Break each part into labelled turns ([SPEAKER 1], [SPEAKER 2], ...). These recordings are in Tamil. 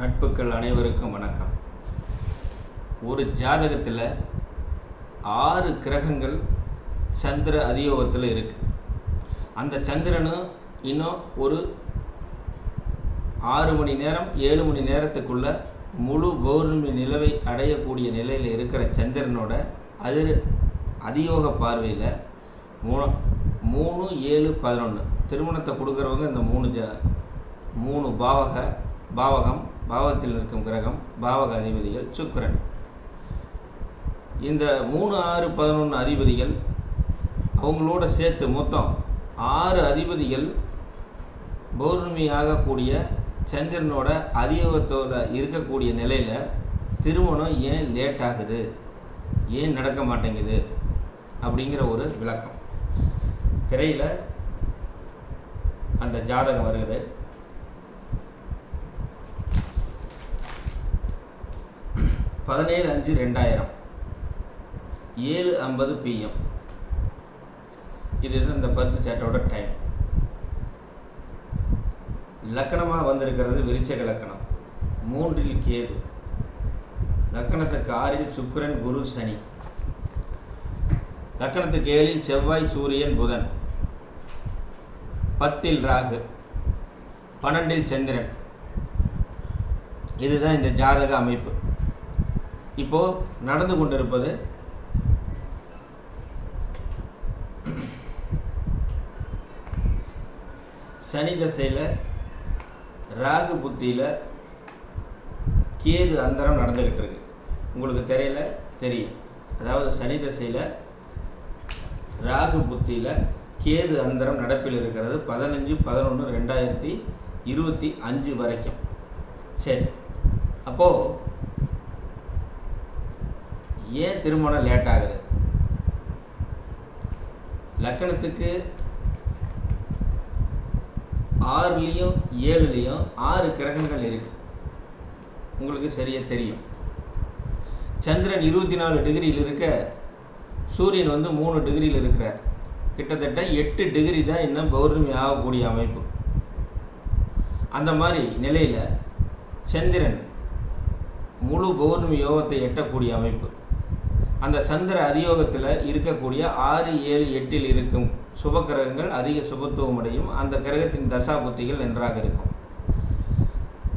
[SPEAKER 1] நட்புக்கள் அனைவருக்கும் வணக்கம். ஒரு ஜாதகத்தில் ஆறு கிரகங்கள் சந்திர அதியோகத்தில் இருக்குது அந்த சந்திரனும் இன்னும் ஒரு ஆறு மணி நேரம் ஏழு மணி நேரத்துக்குள்ள முழு பௌர்ணமி நிலவை அடையக்கூடிய நிலையில் இருக்கிற சந்திரனோட அதிர் அதியோக பார்வையில் மூணு மூணு ஏழு பதினொன்று திருமணத்தை கொடுக்குறவங்க இந்த மூணு ஜ மூணு பாவக பாவகம் பாவத்தில் இருக்கும் கிரகம் பாவக அதிபதிகள் சுக்கரன். இந்த மூணு ஆறு பதினொன்று அதிபதிகள் அவங்களோட சேர்த்து மொத்தம் ஆறு அதிபதிகள் பௌர்ணமி ஆகக்கூடிய சந்திரனோட அதியோகத்தோட இருக்கக்கூடிய நிலையில் திருமணம் ஏன் லேட் ஆகுது? ஏன் நடக்க மாட்டேங்குது? அப்படிங்கிற ஒரு விளக்கம். திரையில் அந்த ஜாதகம் வருகிறது பதினேழு அஞ்சு ரெண்டாயிரம். ஏழு ஐம்பது பிஎம் இது இந்த பர்த் சேட்டோட டைம் லக்கணமாக வந்திருக்கிறது விருச்சக லக்கணம். மூன்றில் கேது. லக்கணத்துக்கு ஆறில் சுக்கிரன் குரு சனி. லக்கணத்துக்கு ஏழில் செவ்வாய் சூரியன் புதன். பத்தில் ராகு. பன்னெண்டில் சந்திரன். இதுதான் இந்த ஜாதக அமைப்பு. இப்போ நடந்து கொண்டிருப்பது சனி தசையில் ராகு புத்தியில் கேது அந்தரம் நடந்துக்கிட்டு இருக்கு. உங்களுக்கு தெரியல? தெரியும். அதாவது சனி தசையில் ராகு புத்தியில் கேது அந்தரம் நடப்பில் இருக்கிறது பதினஞ்சு பதினொன்று ரெண்டாயிரத்தி இருபத்தி அஞ்சு வரைக்கும். சரி. அப்போது ஏன் திருமணம் லேட் ஆகுது? லக்கணத்துக்கு ஆறுலேயும் ஏழுலேயும் ஆறு கிரகங்கள் இருக்கு. உங்களுக்கு சரியாக தெரியும். சந்திரன் இருபத்தி நாலு டிகிரியில் இருக்க சூரியன் வந்து மூணு டிகிரியில் இருக்கிறார். கிட்டத்தட்ட எட்டு டிகிரி தான் இன்னும் பௌர்ணமி ஆகக்கூடிய அமைப்பு. அந்த மாதிரி நிலையில் சந்திரன் முழு பௌர்ணமி யோகத்தை எட்டக்கூடிய அமைப்பு. அந்த சந்திர அதியோகத்தில் இருக்கக்கூடிய ஆறு ஏழு எட்டில் இருக்கும் சுப கிரகங்கள் அதிக சுபத்துவம் அடையும். அந்த கிரகத்தின் தசா புத்திகள் நன்றாக இருக்கும்.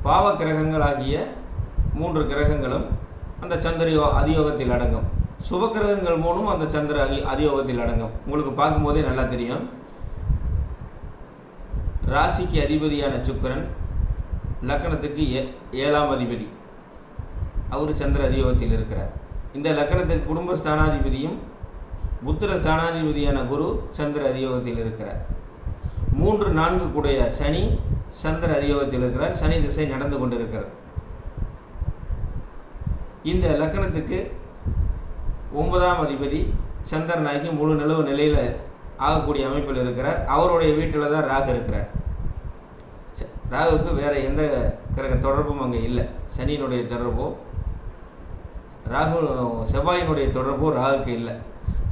[SPEAKER 1] பாவ கிரகங்கள் ஆகிய மூன்று கிரகங்களும் அந்த சந்திர அதியோகத்தில் அடங்கும். சுப கிரகங்கள் மூணும் அந்த சந்திர அதி அதியோகத்தில் அடங்கும். உங்களுக்கு பார்க்கும்போதே நல்லா தெரியும். ராசிக்கு அதிபதியான சுக்கரன் லக்கணத்துக்கு ஏ ஏழாம் அதிபதி. அவர் சந்திர அதியோகத்தில் இருக்கிறார். இந்த லக்கணத்துக்கு குடும்ப ஸ்தானாதிபதியும் புத்திர ஸ்தானாதிபதியான குரு சந்திர அதியோகத்தில் இருக்கிறார். மூன்று நான்கு கூடைய சனி சந்திர அதியோகத்தில் இருக்கிறார். சனி திசை நடந்து கொண்டிருக்கிறது. இந்த லக்கணத்துக்கு ஒன்பதாம் அதிபதி சந்திரனாகி முழு நிலவு நிலையில் ஆகக்கூடிய அமைப்பில் இருக்கிறார். அவருடைய வீட்டில் தான் ராகு இருக்கிறார். ச- ராகுவுக்கு வேறு எந்த கிரக தொடர்பும் அங்கே இல்லை. சனியினுடைய தொடர்போ ராகு செவ்வாயினுடைய தொடர்பு ராகுக்கு இல்லை.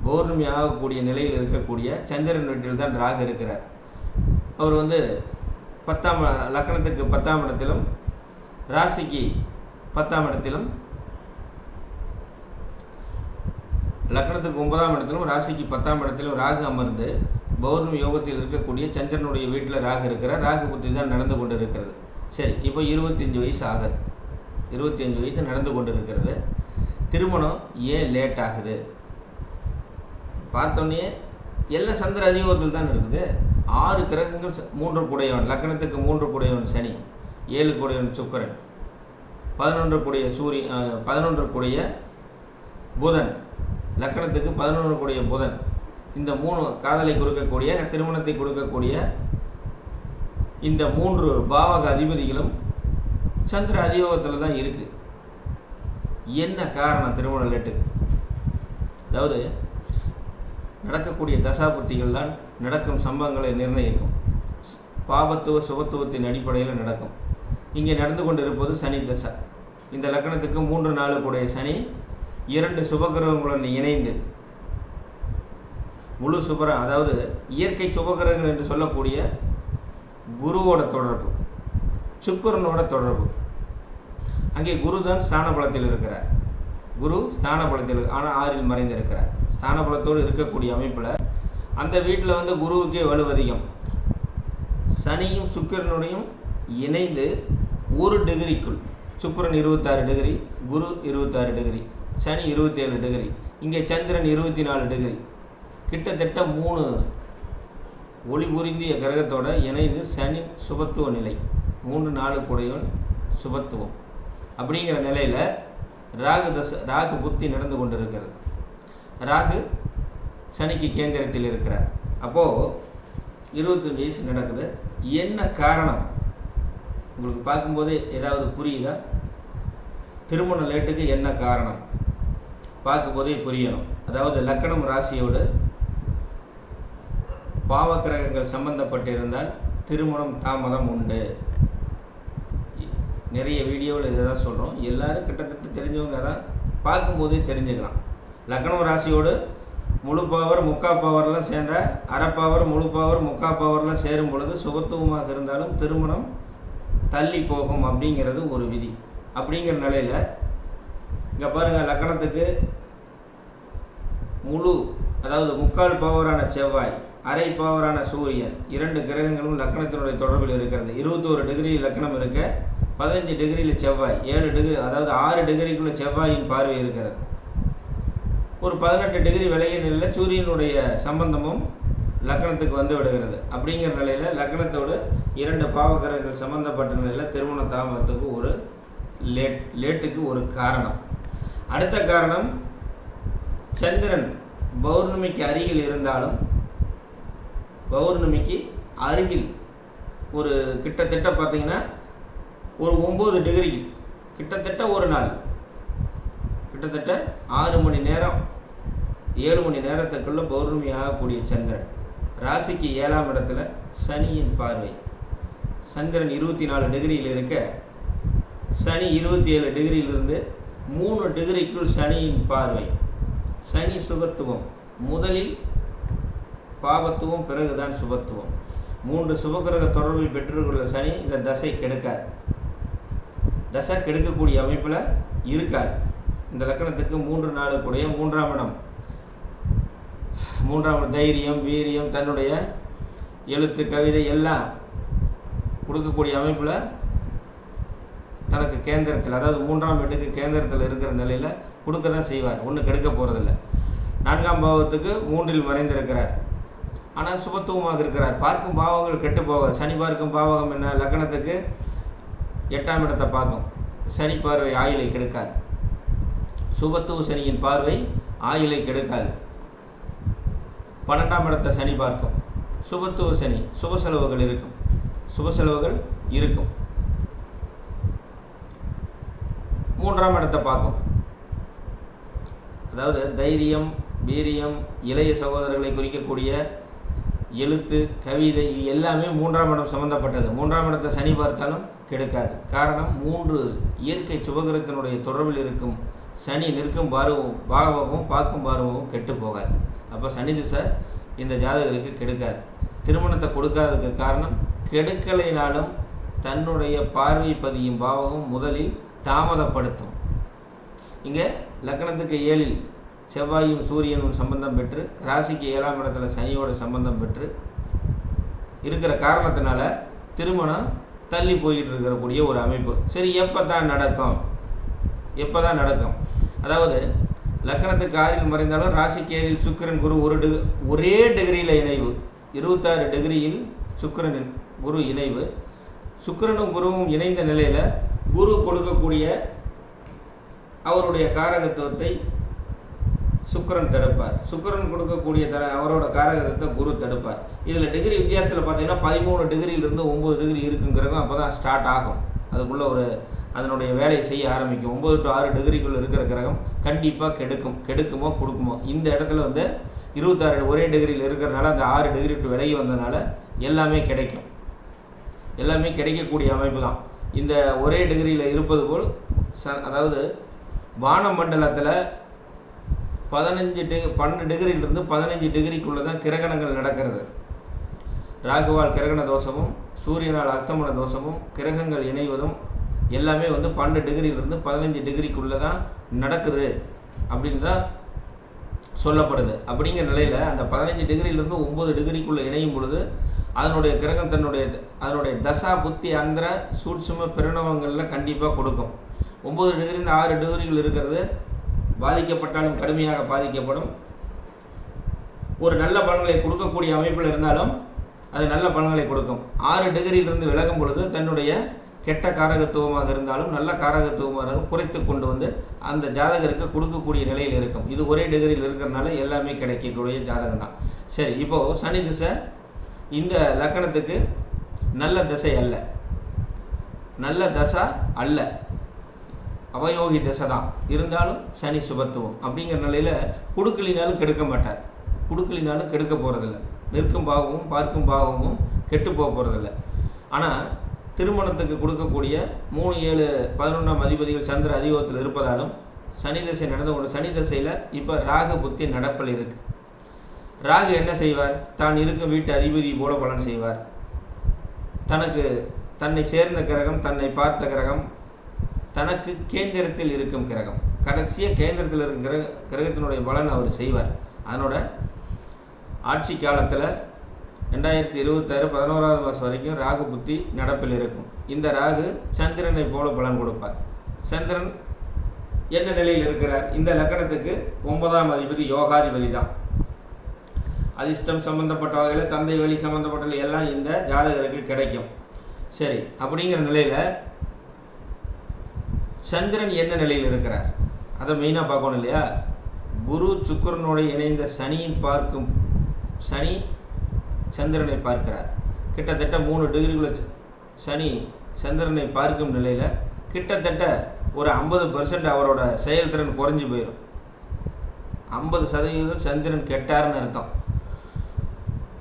[SPEAKER 1] பௌர்ணமி ஆகக்கூடிய நிலையில் இருக்கக்கூடிய சந்திரன் வீட்டில் தான் ராகு இருக்கிறார். அவர் வந்து பத்தாம் லக்கணத்துக்கு பத்தாம் இடத்திலும் ராசிக்கு பத்தாம் இடத்திலும் லக்னத்துக்கு ஒன்பதாம் இடத்திலும் ராசிக்கு பத்தாம் இடத்திலும் ராகு அமர்ந்து பௌர்ணமி யோகத்தில் இருக்கக்கூடிய சந்திரனுடைய வீட்டில் ராகு இருக்கிறார். ராகு புத்தி தான் நடந்து கொண்டு இருக்கிறது சரி இப்போ இருபத்தஞ்சி வயசு ஆகுது. இருபத்தஞ்சு வயசு நடந்து கொண்டு இருக்கிறது திருமணம் ஏன் லேட் ஆகுது? பார்த்தோன்னே எல்லாம் சந்திர அதியோகத்தில் தான் இருக்குது. ஆறு கிரகங்கள் ச- மூன்று கூடையவன் லக்னத்துக்கு மூன்று கூடையவன் சனி ஏழு கூடையவன் சுக்கிரன் பதினொன்று கூடிய சூரிய பதினொன்று கூடிய புதன் லக்கணத்துக்கு பதினொன்று கூடிய புதன். இந்த மூணு காதலை கொடுக்கக்கூடிய திருமணத்தை கொடுக்கக்கூடிய இந்த மூன்று பாவக அதிபதிகளும் சந்திர அதியோகத்தில் தான் இருக்குது என்ன காரணம் திருமண லேட்டுக்கு அதாவது நடக்கக்கூடிய தசாபுத்திகள் தான் நடக்கும் சம்பவங்களை நிர்ணயிக்கும். பாபத்துவ சுபத்துவத்தின் அடிப்படையில் நடக்கும். இங்கே நடந்து கொண்டிருப்பது சனி தசா. இந்த லக்கணத்துக்கு மூன்று நாலு கூடிய சனி இரண்டு சுபகிரகங்களுடன் இணைந்து. முழு சுபரம் அதாவது இயற்கை சுபகிரகங்கள் என்று சொல்லக்கூடிய குருவோட தொடர்பு சுக்கிரனோட தொடர்பு. அங்கே குரு தான் ஸ்தான பலத்தில் இருக்கிறார். குரு ஸ்தான பலத்தில் ஆனால் ஆறில் மறைந்திருக்கிறார். ஸ்தான பலத்தோடு இருக்கக்கூடிய அமைப்பில் அந்த வீட்டில் வந்து குருவுக்கே வலு அதிகம். சனியும் சுக்கிரனுடையும் இணைந்து ஒரு டிகிரிக்குள் சுக்கிரன் இருபத்தாறு டிகிரி குரு இருபத்தாறு டிகிரி சனி இருபத்தேழு டிகிரி இங்கே சந்திரன் இருபத்தி நாலு டிகிரி. கிட்டத்தட்ட மூணு ஒளி புரிந்திய கிரகத்தோட இணைந்து சனி சுபத்துவ நிலை மூன்று நாலு கூடையவன் சுபத்துவம். அப்படிங்கிற நிலையில் ராகு தச ராகு புத்தி நடந்து கொண்டிருக்கிறது. ராகு சனிக்கு கேந்திரத்தில் இருக்கிறார். அப்போது இருபத்தஞ்சு வயசு நடக்குது. என்ன காரணம்? உங்களுக்கு பார்க்கும்போதே ஏதாவது புரியுதா? திருமண லேட்டுக்கு என்ன காரணம்? பார்க்கும்போதே புரியணும். அதாவது லக்கணம் ராசியோடு பாவக்கிரகங்கள் சம்பந்தப்பட்டிருந்தால் திருமணம் தாமதம் உண்டு. நிறைய வீடியோவில் இதை தான் சொல்கிறோம் எல்லாரும் கிட்டத்தட்ட தெரிஞ்சவங்க தான். பார்க்கும்போதே தெரிஞ்சுக்கலாம். லக்னம் ராசியோடு முழு பவர் முக்கா பவர்லாம் சேர்ந்தால் அரை பவர் முழு பவர் முக்கா பவர்லாம் சேரும் பொழுது சுபத்துவமாக இருந்தாலும் திருமணம் தள்ளி போகும் அப்படிங்கிறது ஒரு விதி. அப்படிங்கிற நிலையில் இங்கே பாருங்கள் லக்கணத்துக்கு முழு அதாவது முக்கால் பவரான செவ்வாய் அரை பவரான சூரியன் இரண்டு கிரகங்களும் லக்னத்தினுடைய தொடர்பில் இருக்கிறது. இருபத்தோரு டிகிரி லக்னம் இருக்க பதினஞ்சு டிகிரியில் செவ்வாய் ஏழு டிகிரி அதாவது ஆறு டிகிரிக்குள்ளே செவ்வாயின் பார்வை இருக்கிறது. ஒரு பதினெட்டு டிகிரி விலையின் நிலையில் சூரியனுடைய சம்பந்தமும் லக்னத்துக்கு வந்து விடுகிறது. அப்படிங்கிற நிலையில் லக்னத்தோடு இரண்டு பாவகரங்கள் சம்பந்தப்பட்ட நிலையில் திருமண தாமதத்துக்கு ஒரு லேட் லேட்டுக்கு ஒரு காரணம். அடுத்த காரணம் சந்திரன் பௌர்ணமிக்கு அருகில் இருந்தாலும் பௌர்ணமிக்கு அருகில் ஒரு கிட்டத்தட்ட பார்த்திங்கன்னா ஒரு ஒம்பது டிகிரி கிட்டத்தட்ட ஒரு நாள். கிட்டத்தட்ட ஆறு மணி நேரம் ஏழு மணி நேரத்துக்குள்ள பௌர்ணமி ஆகக்கூடிய சந்திரன். ராசிக்கு ஏழாம் இடத்துல சனியின் பார்வை. சந்திரன் இருபத்தி நாலு டிகிரியில் இருக்க சனி இருபத்தி ஏழு டிகிரியிலிருந்து மூணு டிகிரிக்குள் சனியின் பார்வை. சனி சுபத்துவம். முதலில் பாபத்துவம் பிறகுதான் சுபத்துவம். மூன்று சுபகிரக தொடர்பை பெற்றுக்கொள்ள சனி இந்த தசை கெடுக்காது. தசை கெடுக்கக்கூடிய அமைப்பில் இருக்காது. இந்த லக்கணத்துக்கு மூன்று நாளுக்குடைய மூன்றாம் இடம். மூன்றாம் தைரியம் வீரியம் தன்னுடைய எழுத்து கவிதை எல்லாம் கொடுக்கக்கூடிய அமைப்பில் தனக்கு கேந்திரத்தில் அதாவது மூன்றாம் வீட்டுக்கு கேந்திரத்தில் இருக்கிற நிலையில் கொடுக்க தான் செய்வார். ஒன்றும் கெடுக்க போகிறதில்ல நான்காம் பாவத்துக்கு மூன்றில் மறைந்திருக்கிறார். ஆனால் சுபத்துவமாக இருக்கிறார். பார்க்கும் பாவங்கள் கெட்டு போவார் சனி பார்க்கும் பாவகம் என்ன? லக்கணத்துக்கு எட்டாம் இடத்தை பார்க்கும். சனி பார்வை ஆயிலை கெடுக்காது. சுபத்துவ சனியின் பார்வை ஆயிலை கெடுக்காது. பன்னெண்டாம் இடத்தை சனி பார்க்கும். சுபத்துவ சனி சுப செலவுகள் இருக்கும். சுப செலவுகள் இருக்கும். மூன்றாம் இடத்தை பார்க்கும். அதாவது தைரியம் வீரியம் இளைய சகோதரர்களை குறிக்கக்கூடிய எழுத்து கவிதை இது எல்லாமே மூன்றாம் இடம் சம்மந்தப்பட்டது மூன்றாம் இடத்தை சனி பார்த்தாலும் கெடுக்காது. காரணம் மூன்று இயற்கை சுபகிரத்தினுடைய தொடர்பில் இருக்கும் சனி நிற்கும் பார்வம் பாகவமும் பார்க்கும் பார்வமும் கெட்டு போகாது. அப்போ சனி திசை இந்த ஜாதகருக்கு கெடுக்காது. திருமணத்தை கொடுக்காததுக்கு காரணம் கெடுக்கலைனாலும் தன்னுடைய பார்வை பதியும் பாவகம் முதலில் தாமதப்படுத்தும். இங்கே லக்னத்துக்கு ஏழில் செவ்வாயும் சூரியனும் சம்பந்தம் பெற்று ராசிக்கு ஏழாம் இடத்துல சனியோட சம்பந்தம் பெற்று இருக்கிற காரணத்தினால திருமணம் தள்ளி போயிட்டு இருக்கக்கூடிய ஒரு அமைப்பு. சரி எப்போ தான் நடக்கும்? எப்போ தான் நடக்கும்? அதாவது லக்கணத்துக்கு ஆறில் மறைந்தாலும் ராசிக்கு ஏழில் சுக்கிரன் குரு ஒரு டிகு ஒரே டிகிரியில் இணைவு. இருபத்தாறு டிகிரியில் சுக்கரன் குரு இணைவு. சுக்கிரனும் குருவும் இணைந்த நிலையில் குரு கொடுக்கக்கூடிய அவருடைய காரகத்துவத்தை சுக்கரன் தடுப்பார். சுக்கரன் கொடுக்கக்கூடிய த அவரோட காரகத்தை குரு தடுப்பார். இதில் டிகிரி வித்தியாசத்தில் பார்த்தீங்கன்னா பதிமூணு டிகிரியிலிருந்து ஒம்பது டிகிரி இருக்குங்கிறதும் அப்போ தான் ஸ்டார்ட் ஆகும். அதுக்குள்ளே ஒரு அதனுடைய வேலையை செய்ய ஆரம்பிக்கும். ஒம்பது டு ஆறு டிகிரிக்குள்ளே இருக்கிற கிரகம் கண்டிப்பாக கெடுக்கும். கெடுக்குமோ கொடுக்குமோ. இந்த இடத்துல வந்து இருபத்தாறு ஒரே டிகிரியில் இருக்கிறனால அந்த ஆறு டிகிரி விட்டு விலகி வந்ததுனால எல்லாமே கிடைக்கும். எல்லாமே கிடைக்கக்கூடிய அமைப்பு தான். இந்த ஒரே டிகிரியில் இருப்பது போல் ச அதாவது வானமண்டலத்தில் பதினஞ்சு டி பன்னெண்டு டிகிரியிலிருந்து பதினஞ்சு டிகிரிக்குள்ளே தான் கிரகணங்கள் நடக்கிறது. ராகுவால் கிரகண தோஷமும் சூரியனால் அஸ்தமன தோஷமும் கிரகங்கள் இணைவதும் எல்லாமே வந்து பன்னெண்டு டிகிரியிலிருந்து பதினஞ்சு டிகிரிக்குள்ளே தான் நடக்குது அப்படின்னு தான் சொல்லப்படுது. அப்படிங்கிற நிலையில் அந்த பதினஞ்சு டிகிரியிலிருந்து ஒம்பது டிகிரிக்குள்ளே இணையும் பொழுது அதனுடைய கிரகம் தன்னுடைய அதனுடைய தசா புத்தி அந்திர சூட்சும பிரணவங்களில் கண்டிப்பாக கொடுக்கும். ஒம்பது டிகிரிலேருந்து ஆறு டிகிரிகள் இருக்கிறது பாதிக்கப்பட்டாலும் கடுமையாக பாதிக்கப்படும். ஒரு நல்ல பலன்களை கொடுக்கக்கூடிய அமைப்பில் இருந்தாலும் அது நல்ல பலன்களை கொடுக்கும். ஆறு டிகிரியிலிருந்து விலகும் பொழுது தன்னுடைய கெட்ட காரகத்துவமாக இருந்தாலும் நல்ல காரகத்துவமாக இருந்தாலும் குறைத்து கொண்டு வந்து அந்த ஜாதகருக்கு கொடுக்கக்கூடிய நிலையில் இருக்கும். இது ஒரே டிகிரியில் இருக்கிறனால எல்லாமே கிடைக்கக்கூடிய ஜாதகம் தான். சரி இப்போது சனி திசை இந்த லக்கணத்துக்கு நல்ல திசை அல்ல. நல்ல தசா அல்ல. அவயோகி திசை தான். இருந்தாலும் சனி சுபத்துவம் அப்படிங்கிற நிலையில் குடுக்கலினாலும் கெடுக்க மாட்டார். குடுக்கலினாலும் கெடுக்க போகிறதில்ல நிற்கும் பாகமும் பார்க்கும் பாகமும் கெட்டு போக போகிறதில்ல ஆனால் திருமணத்துக்கு கொடுக்கக்கூடிய மூணு ஏழு பதினொன்றாம் அதிபதிகள் சந்திர அதிபத்தில் இருப்பதாலும் சனி தசை நடந்து கொண்டு சனி தசையில் இப்போ ராகு புத்தி நடப்பில் இருக்கு. ராகு என்ன செய்வார்? தான் இருக்கும் வீட்டு அதிபதி போல பலன் செய்வார். தனக்கு தன்னை சேர்ந்த கிரகம் தன்னை பார்த்த கிரகம் தனக்கு கேந்திரத்தில் இருக்கும் கிரகம். கடைசியாக கேந்திரத்தில் இருக்கும் கிரக கிரகத்தினுடைய பலன் அவர் செய்வார். அதனோட ஆட்சி காலத்தில் ரெண்டாயிரத்தி இருபத்தாறு பதினோராவது மாதம் வரைக்கும் ராகு புத்தி நடப்பில் இருக்கும். இந்த ராகு சந்திரனை போல பலன் கொடுப்பார். சந்திரன் என்ன நிலையில் இருக்கிறார்? இந்த லக்கணத்துக்கு ஒன்பதாம் அதிபதி யோகாதிபதி தான். அதிர்ஷ்டம் சம்பந்தப்பட்ட வகையில் தந்தை வழி சம்பந்தப்பட்ட எல்லாம் இந்த ஜாதகருக்கு கிடைக்கும். சரி அப்படிங்கிற நிலையில் சந்திரன் என்ன நிலையில் இருக்கிறார்? அதை மெயினாக பார்க்கணும் இல்லையா? குரு சுக்கரனோடு இணைந்த சனியின் பார்க்கும் சனி சந்திரனை பார்க்கிறார். கிட்டத்தட்ட மூணு டிகிரிக்குள்ள சனி சந்திரனை பார்க்கும் நிலையில் கிட்டத்தட்ட ஒரு ஐம்பது பர்சன்ட் அவரோட செயல்திறன் குறைஞ்சி போயிடும் ஐம்பது சதவீதம் சந்திரன் கெட்டாருன்னு அர்த்தம்.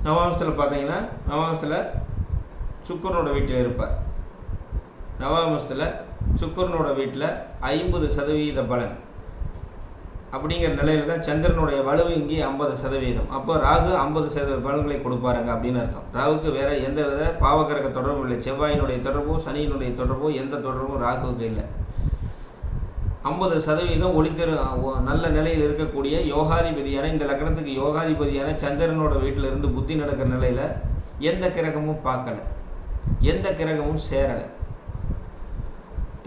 [SPEAKER 1] நவாம்சத்தில் பார்த்தீங்கன்னா நவாம்சத்தில் சுக்கரனோட வீட்டில் இருப்பார். நவாம்சத்தில் சுக்கரனோட வீட்டில் ஐம்பது சதவீத பலன். அப்படிங்கிற நிலையில் தான் சந்திரனுடைய வலுவு இங்கே ஐம்பது சதவீதம். அப்போ ராகு ஐம்பது சதவீத பலன்களை கொடுப்பாருங்க அப்படின்னு அர்த்தம். ராகுக்கு வேற எந்த வித பாவகிரக தொடர்பும் இல்லை. செவ்வாயினுடைய தொடர்போ சனியினுடைய தொடர்போ எந்த தொடர்பும் ராகுவுக்கு இல்லை. ஐம்பது சதவீதம் ஒளித்தரு நல்ல நிலையில் இருக்கக்கூடிய யோகாதிபதியான இந்த லக்னத்துக்கு யோகாதிபதியான சந்திரனோட வீட்டில் இருந்து புத்தி நடக்கிற நிலையில் எந்த கிரகமும் பார்க்கல. எந்த கிரகமும் சேரலை.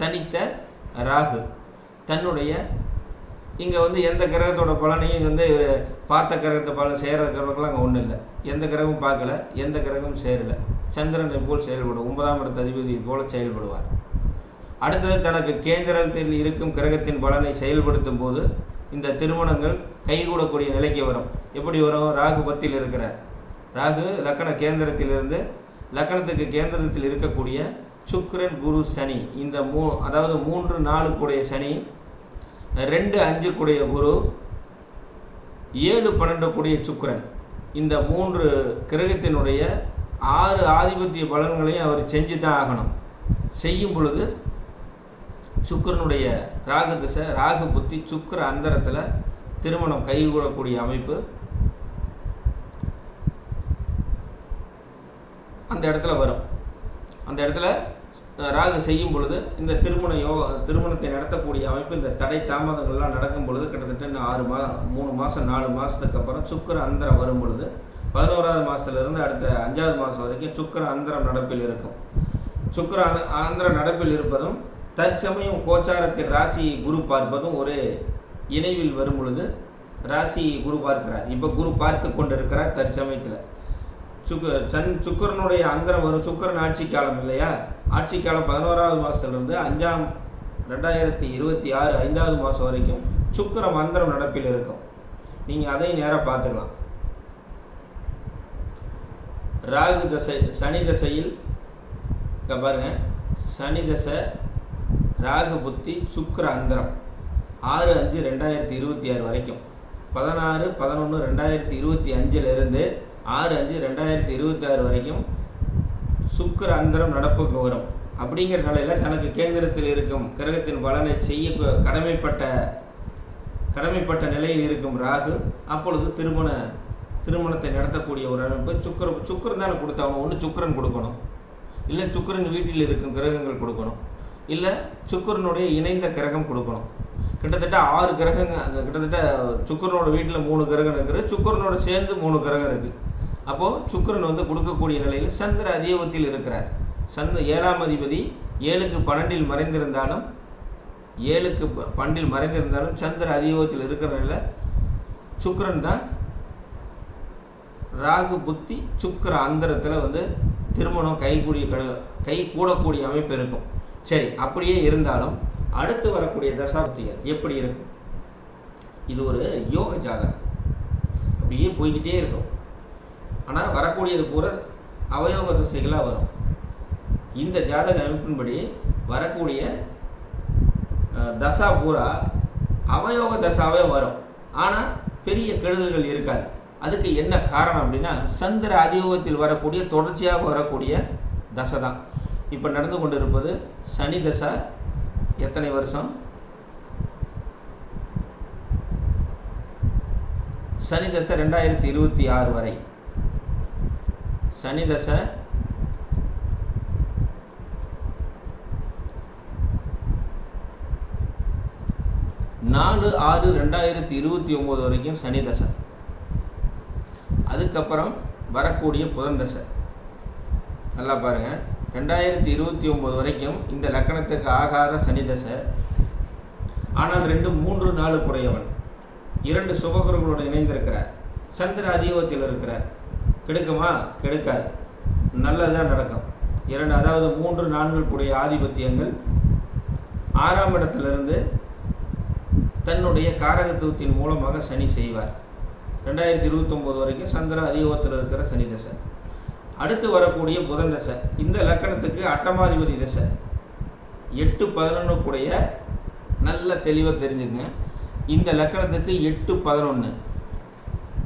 [SPEAKER 1] தனித்த ராகு. தன்னுடைய இங்கே வந்து எந்த கிரகத்தோட பலனையும் வந்து பார்த்த கிரகத்தை பலன் சேர கிரகங்கள்லாம் அங்கே ஒன்றும் இல்லை. எந்த கிரகமும் பார்க்கல எந்த கிரகமும் சேரலை. சந்திரனை போல் செயல்படும். ஒன்பதாம் இடத்த அதிபதி போல் செயல்படுவார். அடுத்தது தனக்கு கேந்திரத்தில் இருக்கும் கிரகத்தின் பலனை செயல்படுத்தும் போது இந்த திருமணங்கள் கைகூடக்கூடிய நிலைக்கு வரும். எப்படி வரும்? ராகு பத்தில் இருக்கிறார். ராகு லக்கண கேந்திரத்திலிருந்து லக்கணத்துக்கு கேந்திரத்தில் இருக்கக்கூடிய சுக்ரன் குரு சனி. இந்த மூ அதாவது மூன்று நாலு கூடிய சனி ரெண்டு அஞ்சு கூடிய குரு ஏழு பன்னெண்டு கூடிய சுக்கரன் இந்த மூன்று கிரகத்தினுடைய ஆறு ஆதிபத்திய பலன்களையும் அவர் செஞ்சு தான் ஆகணும். செய்யும் பொழுது சுக்கிரனுடைய ராகு திசை ராகு புத்தி சுக்கர அந்தரத்தில் திருமணம் கைகூடக்கூடிய அமைப்பு. அந்த இடத்துல வரும். அந்த இடத்துல ராகு செய்யும் பொழுது இந்த திருமண யோ திருமணத்தை நடத்தக்கூடிய அமைப்பு இந்த தடை தாமதங்கள்லாம் நடக்கும் பொழுது கிட்டத்தட்ட இன்னும் ஆறு மா மூணு மாதம் நாலு மாதத்துக்கு அப்புறம் சுக்கிர அந்தரம் வரும் பொழுது பதினோராவது மாதத்துலேருந்து அடுத்த அஞ்சாவது மாதம் வரைக்கும் சுக்கிர அந்தரம் நடப்பில் இருக்கும். சுக்கிர அந்த- ஆந்திர நடப்பில் இருப்பதும் தற்சமயம் கோச்சாரத்தில் ராசி குரு பார்ப்பதும் ஒரு இணைவில் வரும் பொழுது ராசி குரு பார்க்கிறார். இப்போ குரு பார்த்து கொண்டிருக்கிறார் தற்சமயத்தில். சுக்கு சன் சுக்கரனுடைய அந்தரம் வரும். சுக்கரன் ஆட்சி காலம் இல்லையா? ஆட்சி காலம் பதினோராவது மாதத்துலேருந்து அஞ்சாம் ரெண்டாயிரத்தி இருபத்தி ஆறு ஐந்தாவது மாதம் வரைக்கும் சுக்கர மந்திரம் நடப்பில் இருக்கும். நீங்கள் அதையும் நேராக பார்த்துக்கலாம். ராகு தசை சனி தசையில் இங்க பாருங்க. சனி தசை ராகு புத்தி சுக்கர அந்தரம். ஆறு அஞ்சு ரெண்டாயிரத்தி இருபத்தி ஆறு வரைக்கும். பதினாறு பதினொன்று ரெண்டாயிரத்தி இருபத்தி அஞ்சிலிருந்து ஆறு அஞ்சு ரெண்டாயிரத்தி இருபத்தி ஆறு வரைக்கும் சுக்கர அந்தரம் நடப்புக்கு வரும் அப்படிங்கிற நிலையில் தனக்கு கேந்திரத்தில் இருக்கும் கிரகத்தின் பலனை செய்ய கடமைப்பட்ட கடமைப்பட்ட நிலையில் இருக்கும் ராகு அப்பொழுது திருமண திருமணத்தை நடத்தக்கூடிய ஒரு அமைப்பு சுக்கர சுக்கரன் தானே கொடுத்தாகணும் ஒன்று சுக்கரன் கொடுக்கணும். இல்லை சுக்கிரன் வீட்டில் இருக்கும் கிரகங்கள் கொடுக்கணும். இல்லை சுக்கரனுடைய இணைந்த கிரகம் கொடுக்கணும். கிட்டத்தட்ட ஆறு கிரகங்கள் கிட்டத்தட்ட சுக்கரனோட வீட்டில் மூணு கிரகம் இருக்குது சுக்கரனோட சேர்ந்து மூணு கிரகம் இருக்குது அப்போது சுக்கிரன் வந்து கொடுக்கக்கூடிய நிலையில் சந்திர அதியோகத்தில் இருக்கிறார். சந்த ஏழாம் அதிபதி ஏழுக்கு பன்னெண்டில் மறைந்திருந்தாலும் ஏழுக்கு ப- பன்னெண்டில் மறைந்திருந்தாலும் சந்திர அதியோகத்தில் இருக்கிறனால சுக்கிரன் தான் ராகு புத்தி சுக்கர அந்தரத்தில் வந்து திருமணம் கைகூடிய கை கூடக்கூடிய அமைப்பு இருக்கும். சரி அப்படியே இருந்தாலும் அடுத்து வரக்கூடிய தசாப்திகள் எப்படி இருக்கும்? இது ஒரு யோக ஜாதகம். அப்படியே போய்கிட்டே இருக்கும். ஆனால் வரக்கூடியது பூரா அவயோக திசைகளாக வரும். இந்த ஜாதக அமைப்பின்படி வரக்கூடிய தசா பூரா அவயோக தசாவே வரும். ஆனால் பெரிய கெடுதல்கள் இருக்காது. அதுக்கு என்ன காரணம் அப்படின்னா சந்திர அதியோகத்தில் வரக்கூடிய தொடர்ச்சியாக வரக்கூடிய தசை தான் இப்போ நடந்து கொண்டு இருப்பது சனி தசை எத்தனை வருஷம்? சனி தசை ரெண்டாயிரத்தி இருபத்தி ஆறு வரை. சனி தசை. நாலு ஆறு ரெண்டாயிரத்தி இருபத்தி ஒம்பது வரைக்கும் சனி தசை. அதுக்கப்புறம் வரக்கூடிய புதன் தசை. நல்லா பாருங்க. ரெண்டாயிரத்தி இருபத்தி ஒம்பது வரைக்கும் இந்த லக்கணத்துக்கு ஆகாத சனி தசை. ஆனால் ரெண்டு மூன்று நாலு குறையவன். இரண்டு சுபகுரங்களோடு இணைந்திருக்கிறார். சந்திர அதியோகத்தில் இருக்கிறார். கெடுக்குமா? கெடுக்காது. நல்லதாக நடக்கும். இரண்டு அதாவது மூன்று நான்கு கூடிய ஆதிபத்தியங்கள் ஆறாம் இடத்திலிருந்து தன்னுடைய காரகத்துவத்தின் மூலமாக சனி செய்வார். ரெண்டாயிரத்தி இருபத்தொம்போது வரைக்கும் சந்திர அதியோகத்தில் இருக்கிற சனி தசை. அடுத்து வரக்கூடிய புதன் தசை. இந்த லக்கணத்துக்கு அட்டமாதிபதி தசை. எட்டு பதினொன்று கூடிய நல்ல தெளிவாக தெரிஞ்சுங்க. இந்த லக்கணத்துக்கு எட்டு பதினொன்று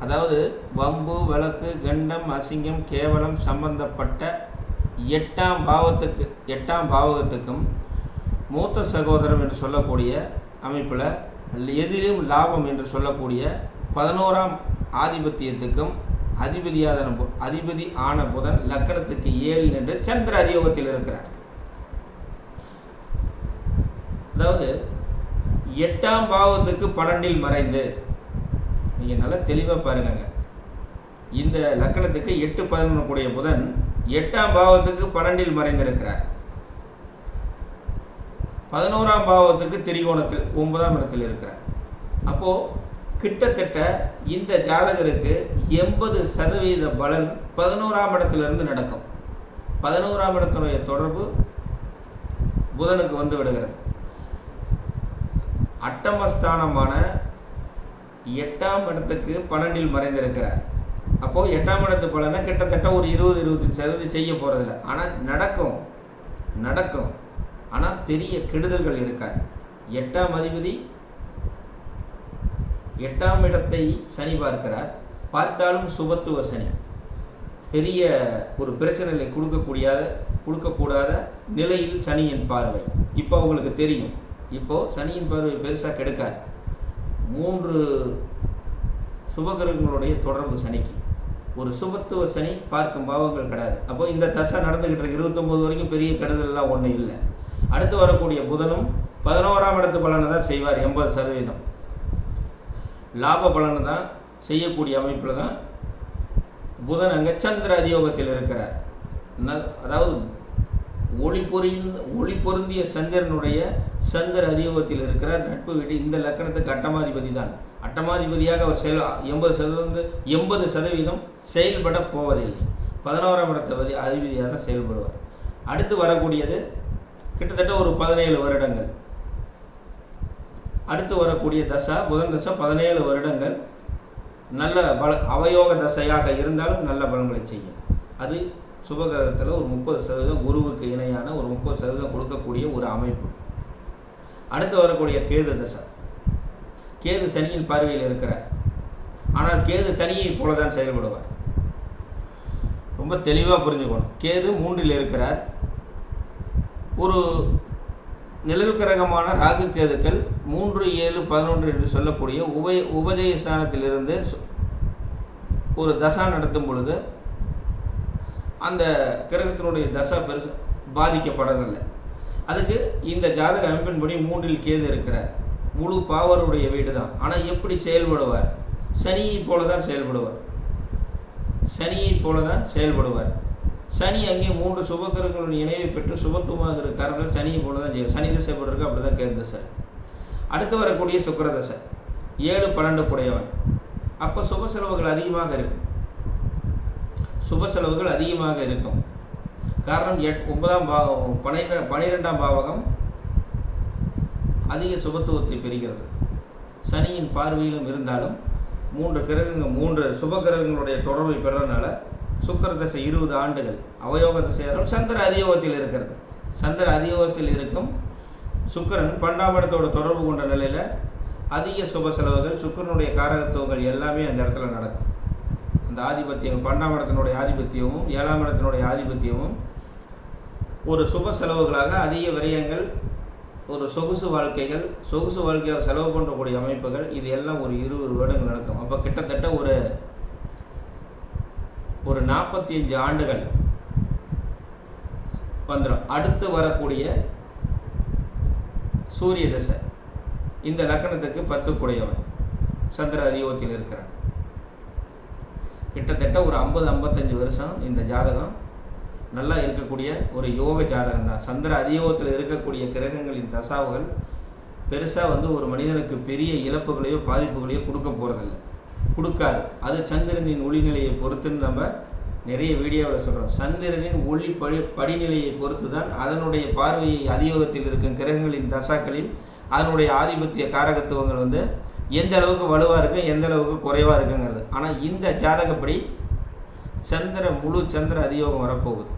[SPEAKER 1] அதாவது வம்பு வழக்கு கண்டம் அசிங்கம் கேவலம் சம்பந்தப்பட்ட எட்டாம் பாவத்துக்கு எட்டாம் பாவகத்துக்கும் மூத்த சகோதரம் என்று சொல்லக்கூடிய அமைப்பில் எதிலும் லாபம் என்று சொல்லக்கூடிய பதினோராம் ஆதிபத்தியத்துக்கும் அதிபதியாதன அதிபதி ஆன புதன் லக்கணத்துக்கு ஏழு என்று சந்திர அதியோகத்தில் இருக்கிறார். அதாவது எட்டாம் பாவத்துக்கு பன்னெண்டில் மறைந்து நீங்கள் நல்லா தெளிவாக பாருங்கங்க. இந்த லக்கணத்துக்கு எட்டு பதினொன்று கூடிய புதன் எட்டாம் பாவத்துக்கு பன்னெண்டில் மறைந்திருக்கிறார். பதினோராம் பாவத்துக்கு திரிகோணத்தில் ஒன்பதாம் இடத்தில் இருக்கிறார். அப்போது கிட்டத்தட்ட இந்த ஜாதகருக்கு எண்பது சதவீத பலன் பதினோராம் இடத்துலேருந்து நடக்கும். பதினோராம் இடத்தினுடைய தொடர்பு புதனுக்கு வந்து விடுகிறது. அட்டமஸ்தானமான எட்டாம் இடத்துக்கு பன்னெண்டில் மறைந்திருக்கிறார். அப்போது எட்டாம் இடத்து பலனை கிட்டத்தட்ட ஒரு இருபது இருபத்தஞ்சு சதவீதம் செய்ய போகிறதில்ல ஆனால் நடக்கும். நடக்கும். ஆனால் பெரிய கெடுதல்கள் இருக்காது. எட்டாம் அதிபதி எட்டாம் இடத்தை சனி பார்க்கிறார். பார்த்தாலும் சுபத்துவ சனி. பெரிய ஒரு பிரச்சனைகளை கொடுக்கக்கூடியாத கொடுக்கக்கூடாத நிலையில் சனியின் பார்வை. இப்போ உங்களுக்கு தெரியும். இப்போது சனியின் பார்வை பெருசாக கெடுக்காது. மூன்று சுபகிரகங்களுடைய தொடர்பு சனிக்கு. ஒரு சுபத்துவ சனி பார்க்கும் பாவங்கள் கிடையாது அப்போ இந்த தசை நடந்துக்கிட்டு இருக்கு. இருபத்தொம்போது வரைக்கும் பெரிய கெடுதல்லாம் ஒன்றும் இல்லை. அடுத்து வரக்கூடிய புதனும் பதினோராம் இடத்து பலனை தான் செய்வார். எண்பது சதவீதம். லாப பலனை தான் செய்யக்கூடிய அமைப்பில் தான் புதன் அங்கே சந்திர அதியோகத்தில் இருக்கிறார். நல் அதாவது ஒளி பொறிந்த ஒளி பொருந்திய சந்திரனுடைய சந்திர அதியோகத்தில் இருக்கிற நட்பு வீடு இந்த லக்கணத்துக்கு அட்டமாதிபதி தான். அட்டமாதிபதியாக அவர் செயல் எண்பது சதவீதம் எண்பது சதவீதம் செயல்பட போவதில்லை. பதினோராம் இடத்தபதி அதிபதியாக தான் செயல்படுவார். அடுத்து வரக்கூடியது கிட்டத்தட்ட ஒரு பதினேழு வருடங்கள். அடுத்து வரக்கூடிய தசா புதன் தசை பதினேழு வருடங்கள். நல்ல பல அவயோக தசையாக இருந்தாலும் நல்ல பலன்களை செய்யும். அது சுபகிரகத்தில் ஒரு முப்பது சதவீதம் குருவுக்கு இணையான ஒரு முப்பது சதவீதம் கொடுக்கக்கூடிய ஒரு அமைப்பு. அடுத்து வரக்கூடிய கேது தசை. கேது சனியின் பார்வையில் இருக்கிறார். ஆனால் கேது சனியை போல தான் செயல்படுவார். ரொம்ப தெளிவாக புரிஞ்சுக்கணும். கேது மூன்றில் இருக்கிறார். ஒரு நிழல் கிரகமான ராகு கேதுக்கள் மூன்று ஏழு பதினொன்று என்று சொல்லக்கூடிய உபய உபஜய ஸ்தானத்திலிருந்து ஒரு தசா நடத்தும் பொழுது அந்த கிரகத்தினுடைய தசை பெருசு பாதிக்கப்படுறதில்லை அதுக்கு இந்த ஜாதக அமைப்பின்படி மூன்றில் கேது இருக்கிறார். முழு பாவருடைய வீடு தான் ஆனால் எப்படி செயல்படுவார்? சனியை போல தான் செயல்படுவார். சனியை போல தான் செயல்படுவார். சனி அங்கே மூன்று சுபக்கிரகங்களின் இணைவை பெற்று சுபத்துவமாக இருக்கிறார்கள் சனியை போல தான் செய்வார். சனி திசை போட்டிருக்கு அப்படி தான் கேது தசை. அடுத்து வரக்கூடிய சுக்கிர தசை. ஏழு பன்னெண்டு குடையவன் அப்போ சுப செலவுகள் அதிகமாக இருக்குது சுப செலவுகள் அதிகமாக இருக்கும். காரணம் எட் ஒன்பதாம் பாவம் பன்னிரெண்டு பனிரெண்டாம் பாவகம் அதிக சுபத்துவத்தை பெறுகிறது. சனியின் பார்வையிலும் இருந்தாலும் மூன்று கிரகங்கள் மூன்று சுப கிரகங்களுடைய தொடர்பை பெறனால சுக்கர தசை இருபது ஆண்டுகள் அவயோக தசையாலும் சந்திர அதியோகத்தில் இருக்கிறது. சந்திர அதியோகத்தில் இருக்கும் சுக்கிரன் பன்னெண்டாம் இடத்தோட தொடர்பு கொண்ட நிலையில் அதிக சுப செலவுகள் சுக்கிரனுடைய காரகத்துவங்கள் எல்லாமே அந்த இடத்துல நடக்கும். அந்த ஆதிபத்தியம் பன்னெண்டாம் இடத்தினுடைய ஆதிபத்தியமும் ஏழாம் இடத்தினுடைய ஆதிபத்தியமும் ஒரு சுப செலவுகளாக அதிக விரயங்கள் ஒரு சொகுசு வாழ்க்கைகள் சொகுசு வாழ்க்கையாக செலவு பண்ணக்கூடிய அமைப்புகள் இது எல்லாம் ஒரு இருபது வருடங்கள் நடக்கும். அப்போ கிட்டத்தட்ட ஒரு ஒரு நாற்பத்தி அஞ்சு ஆண்டுகள் வந்துடும் அடுத்து வரக்கூடிய சூரிய தசை. இந்த லக்கணத்துக்கு பத்துக்குடையவன். சந்திர அதியோகத்தில் இருக்கிறான் கிட்டத்தட்ட ஒரு ஐம்பது ஐம்பத்தஞ்சு வருஷம் இந்த ஜாதகம் நல்லா இருக்கக்கூடிய ஒரு யோக ஜாதகம் தான் சந்திர அதியோகத்தில் இருக்கக்கூடிய கிரகங்களின் தசாவுகள் பெருசாக வந்து ஒரு மனிதனுக்கு பெரிய இழப்புகளையோ பாதிப்புகளையோ கொடுக்க போகிறதில்ல கொடுக்காது. அது சந்திரனின் ஒளிநிலையை பொறுத்துன்னு நம்ம நிறைய வீடியோவில் சொல்கிறோம் சந்திரனின் ஒளி படி படிநிலையை பொறுத்து தான் அதனுடைய பார்வையை அதியோகத்தில் இருக்கும் கிரகங்களின் தசாக்களில் அதனுடைய ஆதிபத்திய காரகத்துவங்கள் வந்து எந்த அளவுக்கு வலுவாக இருக்கும் எந்த அளவுக்கு குறைவாக இருக்குங்கிறது. ஆனால் இந்த ஜாதகப்படி சந்திர முழு சந்திர அதியோகம் வரப்போகுது.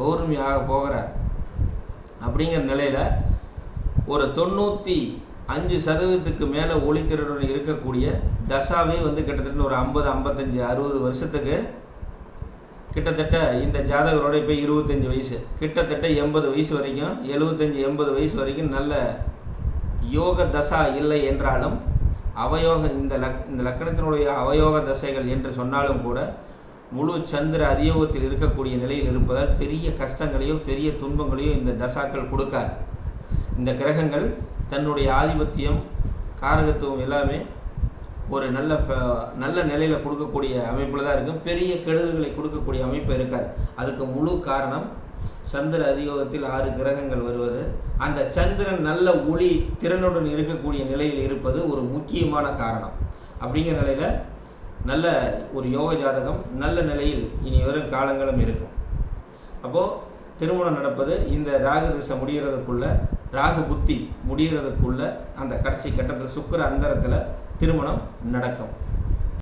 [SPEAKER 1] பௌர்ணமி ஆக போகிறார். அப்படிங்கிற நிலையில் ஒரு தொண்ணூற்றி அஞ்சு சதவீதத்துக்கு மேலே ஒளித்திறனுடன் இருக்கக்கூடிய தசாவே வந்து கிட்டத்தட்ட ஒரு ஐம்பது ஐம்பத்தஞ்சு அறுபது வருஷத்துக்கு கிட்டத்தட்ட இந்த ஜாதகரோட இப்போ இருபத்தஞ்சி வயசு. கிட்டத்தட்ட எண்பது வயசு வரைக்கும் எழுபத்தஞ்சி எண்பது வயசு வரைக்கும் நல்ல யோக தசா இல்லை என்றாலும் அவயோக இந்த லக் இந்த லக்கணத்தினுடைய அவயோக தசைகள் என்று சொன்னாலும் கூட முழு சந்திர அதியோகத்தில் இருக்கக்கூடிய நிலையில் இருப்பதால் பெரிய கஷ்டங்களையோ பெரிய துன்பங்களையோ இந்த தசாக்கள் கொடுக்காது. இந்த கிரகங்கள் தன்னுடைய ஆதிபத்தியம் காரகத்துவம் எல்லாமே ஒரு நல்ல ஃப- நல்ல நிலையில் கொடுக்கக்கூடிய அமைப்பில் தான் இருக்கும். பெரிய கெடுதல்களை கொடுக்கக்கூடிய அமைப்பு இருக்காது. அதுக்கு முழு காரணம் சந்திர அதியோகத்தில் ஆறு கிரகங்கள் வருவது. அந்த சந்திரன் நல்ல ஒளி திறனுடன் இருக்கக்கூடிய நிலையில் இருப்பது ஒரு முக்கியமான காரணம். அப்படிங்கிற நிலையில் நல்ல ஒரு யோக ஜாதகம் நல்ல நிலையில் இனி வரும் காலங்களும் இருக்கும். அப்போது திருமணம் நடப்பது இந்த ராகு திசை முடிகிறதுக்குள்ள ராகு புத்தி முடிகிறதுக்குள்ள அந்த கடைசி கட்டத்தில் சுக்கிர அந்தரத்தில் திருமணம் நடக்கும்.